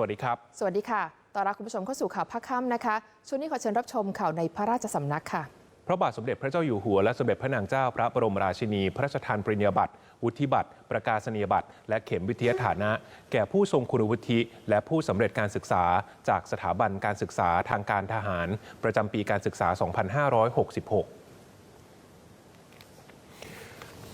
สวัสดีครับ สวัสดีค่ะต้อนรับคุณผู้ชมเข้าสู่ข่าวภาคค่ำนะคะช่วงนี้ขอเชิญรับชมข่าวในพระราชสำนักค่ะ พระบาทสมเด็จพระเจ้าอยู่หัวและสมเด็จพระนางเจ้าพระบรมราชินี พระราชทานปริญญาบัตรวุฒิบัตร ประกาศนียบัตร และเข็มวิทยาฐานะ แก่ผู้ทรงคุณวุฒิ และผู้สำเร็จการศึกษา จากสถาบันการศึกษาทางการทหาร ประจำปีการศึกษา 2566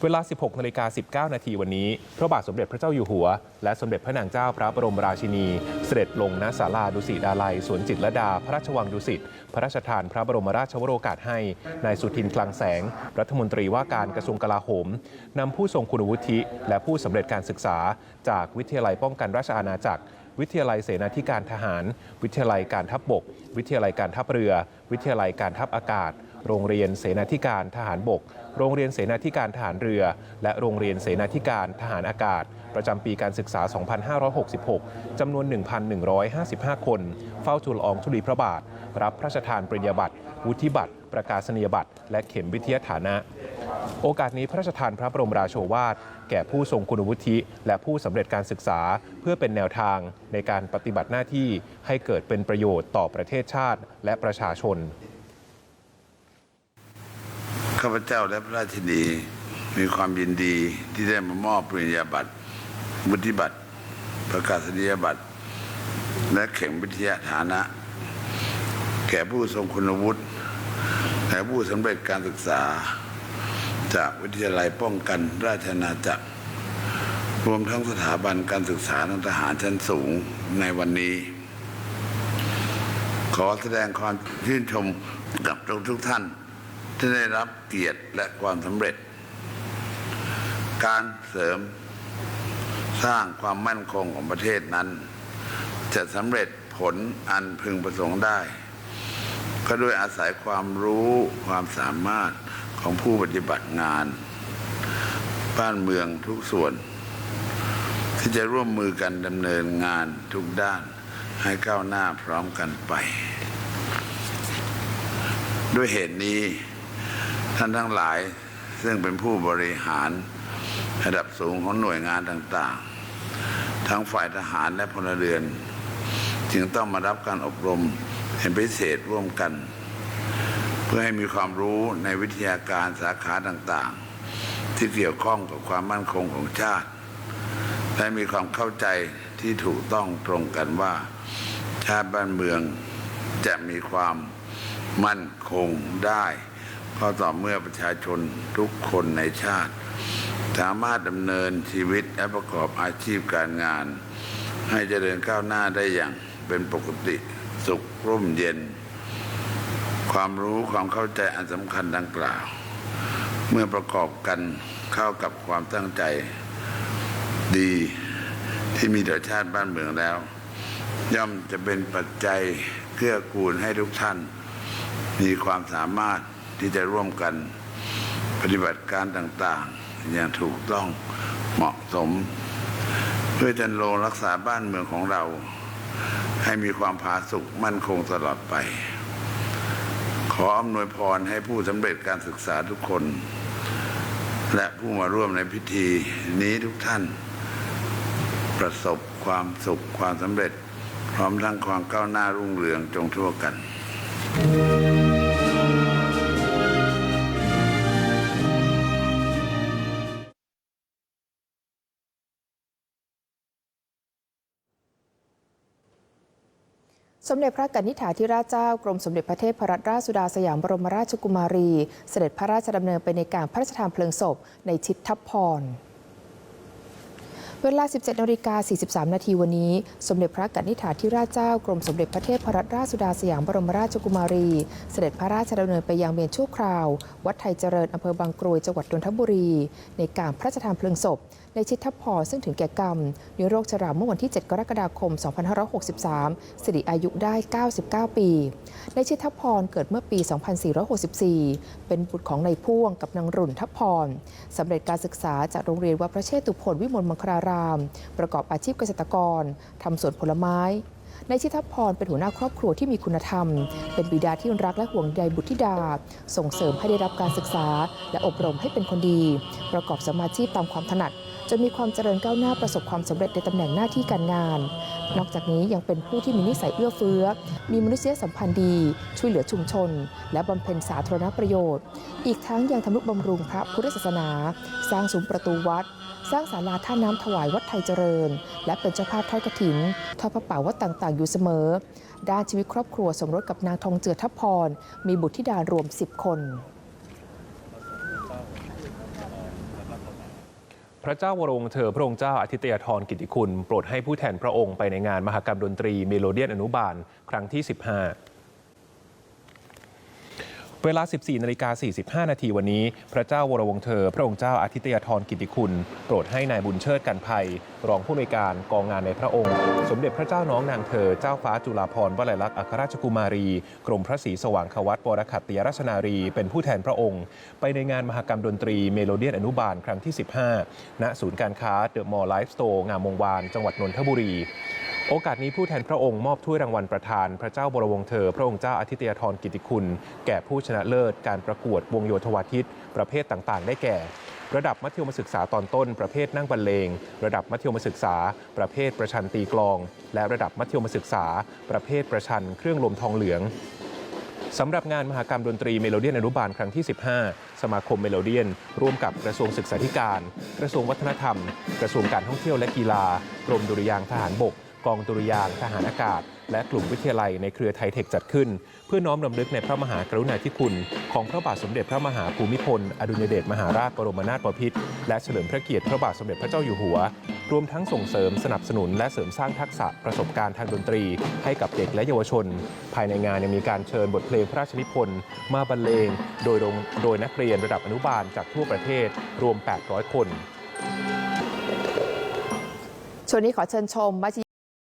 เวลา 16นาฬิกา19 นาทีวันนี้ พระบาทสมเด็จพระเจ้าอยู่หัว และสมเด็จพระนางเจ้าพระบรมราชินี เสด็จลงณศาลาดุสิตดาลัยสวนจิตรลดา พระราชวังดุสิต พระราชทานพระบรมราชวโรกาสให้ นายสุทินคลังแสง รัฐมนตรีว่าการกระทรวงกลาโหมนำผู้ทรงคุณวุฒิ และผู้สำเร็จการศึกษา จากวิทยาลัยป้องกันราชอาณาจักรวิทยาลัยเสนาธิการทหาร วิทยาลัยการทัพบบก วิทยาลัยการทัพเรือ วิทยาลัยการทัพอากาศ โรงเรียนเสนาธิการทหารบก โรงเรียนเสนาธิการทหารเรือ และโรงเรียนเสนาธิการทหารอากาศ ประจำปีการศึกษา 2566 จำนวน 1,155 คน เฝ้าทูลอองธุลีพระบาท รับพระราชทานปริญญาบัตร วุฒิบัตรประกาศนียบัตรและเข็มวิทยาฐานะ โอกาสนี้พระราชทานพระบรมราโชวาท แก่ผู้ทรงคุณวุฒิ และผู้สำเร็จการศึกษา เพื่อเป็นแนวทางในการปฏิบัติหน้าที่ให้เกิดเป็นประโยชน์ต่อประเทศชาติและประชาชน ข้าพเจ้าและพระราชินีมีความยินดีที่ได้มามอบปริญญาบัตรวุฒิบัตร ประกาศนียบัตร และเข็มวิทยาฐานะ แก่ผู้ทรงคุณวุฒิและผู้สำเร็จการศึกษา จากวิทยาลัยป้องกันราชอาณาจักร รวมทั้งสถาบันการศึกษาทางทหารชั้นสูงในวันนี้ ขอแสดงความชื่นชมกับทุกทุกท่าน ที่ได้รับเกียรติและความสำเร็จ การเสริมสร้างความมั่นคงของประเทศนั้น จะสำเร็จผลอันพึงประสงค์ได้ ก็ด้วยอาศัยความรู้ความสามารถของผู้ปฏิบัติงาน บ้านเมืองทุกส่วน ที่จะร่วมมือกันดำเนินงานทุกด้านให้ก้าวหน้าพร้อมกันไป ด้วยเหตุนี้ ท่านทั้งหลายซึ่งเป็นผู้บริหารระดับสูงของหน่วยงานต่างๆ ทั้งฝ่ายทหารและพลเรือน จึงต้องมารับการอบรมเป็นพิเศษร่วมกัน เพื่อให้มีความรู้ในวิทยาการสาขาต่างๆ ที่เกี่ยวข้องกับความมั่นคงของชาติ และมีความเข้าใจที่ถูกต้องตรงกันว่า ชาติบ้านเมืองจะมีความมั่นคงได้ ก็ต่อเมื่อประชาชนทุกคนในชาติ สามารถดำเนินชีวิตและประกอบอาชีพการงาน ให้เจริญก้าวหน้าได้อย่างเป็นปกติสุขร่มเย็น ความรู้ความเข้าใจอันสำคัญดังกล่าว เมื่อประกอบกันเข้ากับความตั้งใจดีที่มีต่อชาติบ้านเมืองแล้ว ย่อมจะเป็นปัจจัยเกื้อกูลให้ทุกท่าน มีความสามารถ ที่จะร่วมกันปฏิบัติการต่าง ๆ อย่างถูกต้องเหมาะสม เพื่อจันโลงรักษาบ้านเมืองของเรา ให้มีความผาสุกมั่นคงตลอดไป ขออำนวยพรให้ผู้สำเร็จการศึกษาทุกคน และผู้มาร่วมในพิธีนี้ทุกท่าน ประสบความสุขความสำเร็จ พร้อมทั้งความก้าวหน้ารุ่งเรืองจงทั่วกัน สมเด็จพระกนิษฐาธิราชเจ้ากรมสมเด็จพระเทพรัตนราชสุดาสยามบรมราชกุมารี เสด็จพระราชดำเนินไปในการพระราชทานเพลิงศพในชิดทัพพรเวลา 17นาฬิกา 43 นาทีวันนี้ สมเด็จพระกนิษฐาธิราชเจ้ากรมสมเด็จพระเทพรัตนราชสุดาสยามบรมราชกุมารี เสด็จพระราชดำเนินไปยังเมนชั่วคราว วัดไทยเจริญอำเภอบางกรวยจังหวัดนนทบุรี ในการพระราชทานเพลิงศพ ในชิดทัพพอซึ่งถึงแก่กรรมด้วยโรคชราเมื่อวันที่ 7 กรกฎาคม 2563 สิริอายุได้ 99 ปี ในชิดทัพพรเกิดเมื่อปี 2464 เป็นบุตรของนายพ่วงกับนางรุ่นทัพพรสำเร็จการศึกษาจากโรงเรียนวัดพระเชตุพนวิมลมังคลาราม ประกอบอาชีพเกษตรกรทำสวนผลไม้ ในชิตพพรเป็นหัวหน้าครอบครัวที่มีคุณธรรม เป็นบิดาที่รักและห่วงใยบุตรธิดา ส่งเสริมให้ได้รับการศึกษา และอบรมให้เป็นคนดี ประกอบสมาชีพตามความถนัดจนมีความเจริญก้าวหน้าประสบความสำเร็จในตำแหน่งหน้าที่การงาน นอกจากนี้ยังเป็นผู้ที่มีนิสัยเอื้อเฟื้อ มีมนุษยสัมพันธ์ดี ช่วยเหลือชุมชน และบำเพ็ญสาธารณประโยชน์ อีกทั้งยังทำนุบำรุงพระพุทธศาสนา สร้างซุ้มประตูวัด ร้างศาลาท่าน้ำถวายวัดไทยเจริญ และเป็นเจ้าภาพทอดกฐินทอดพระป่าวัดต่างๆ อยู่เสมอ ด้านชีวิตครอบครัวสมรสกับนางทองเจือทัพพร มีบุตรธิดารวม 10 คนพระเจ้าวรวงเธอพระองค์เจ้าอาทิตยธรกิติคุณ โปรดให้ผู้แทนพระองค์ไปในงานมหกรรมดนตรีเมโลเดียนอนุบาล ครั้งที่ 15 เวลา 14นาฬิกา45 นาทีวันนี้ พระเจ้าวรวงเธอ พระองค์เจ้าอาทิตยธรกิติคุณ โปรดให้นายบุญเชิดกันภัย รองผู้อำนวยการกองงานในพระองค์ สมเด็จพระเจ้าน้องนางเธอ เจ้าฟ้าจุฬาภรณ์วลัยลักษณ์อัครราชกุมารี กรมพระศรีสว่างควัตวรคัตติยราชนารี เป็นผู้แทนพระองค์ ไปในงานมหกรรมดนตรีเมโลเดียนอนุบาลครั้งที่ 15 ณ ศูนย์การค้าเดอะมอลล์ไลฟ์สโตร์งามวงวาน จังหวัดนนทบุรี โอกาสนี้ผู้แทนพระองค์มอบถ้วยรางวัลประธาน พระเจ้าบรวงศ์เธอ พระองค์เจ้าอาทิตยธรกิติคุณ แก่ผู้ชนะเลิศการประกวดวงโยธวาทิต ประเภทต่างๆ ได้แก่ ระดับมัธยมศึกษาตอนต้น ประเภทนั่งบรรเลง ระดับมัธยมศึกษา ประเภทประชันตีกลอง และระดับมัธยมศึกษา ประเภทประชันเครื่องลมทองเหลืองสำหรับงานมหกรรมดนตรีเมโลเดียนอนุบาลครั้งที่ 15 สมาคมเมโลเดียน ร่วมกับกระทรวงศึกษาธิการ กระทรวงวัฒนธรรม กระทรวงการท่องเที่ยวและกีฬากรมดุริยางทหารบก กองดุริยางทหารอากาศ และกลุ่มวิทยาลัยในเครือไทยเทคจัดขึ้น เพื่อน้อมรำลึกในพระมหากรุณาธิคุณ ของพระบาทสมเด็จพระมหาภูมิพล อดุลยเดชมหาราชบรมนาถบพิตรและเฉลิมพระเกียรติพระบาทสมเด็จพระเจ้าอยู่หัว รวมทั้งส่งเสริมสนับสนุน และเสริมสร้างทักษะประสบการณ์ทางดนตรี ให้กับเด็กและเยาวชน ภายในงานยังมีการเชิญบทเพลงพระราชนิพนธ์มาบรรเลงโดยโดยนักเรียนระดับอนุบาลจากทั่วประเทศรวม 800 คนช่วงนี้ขอเชิญชมมัสยิด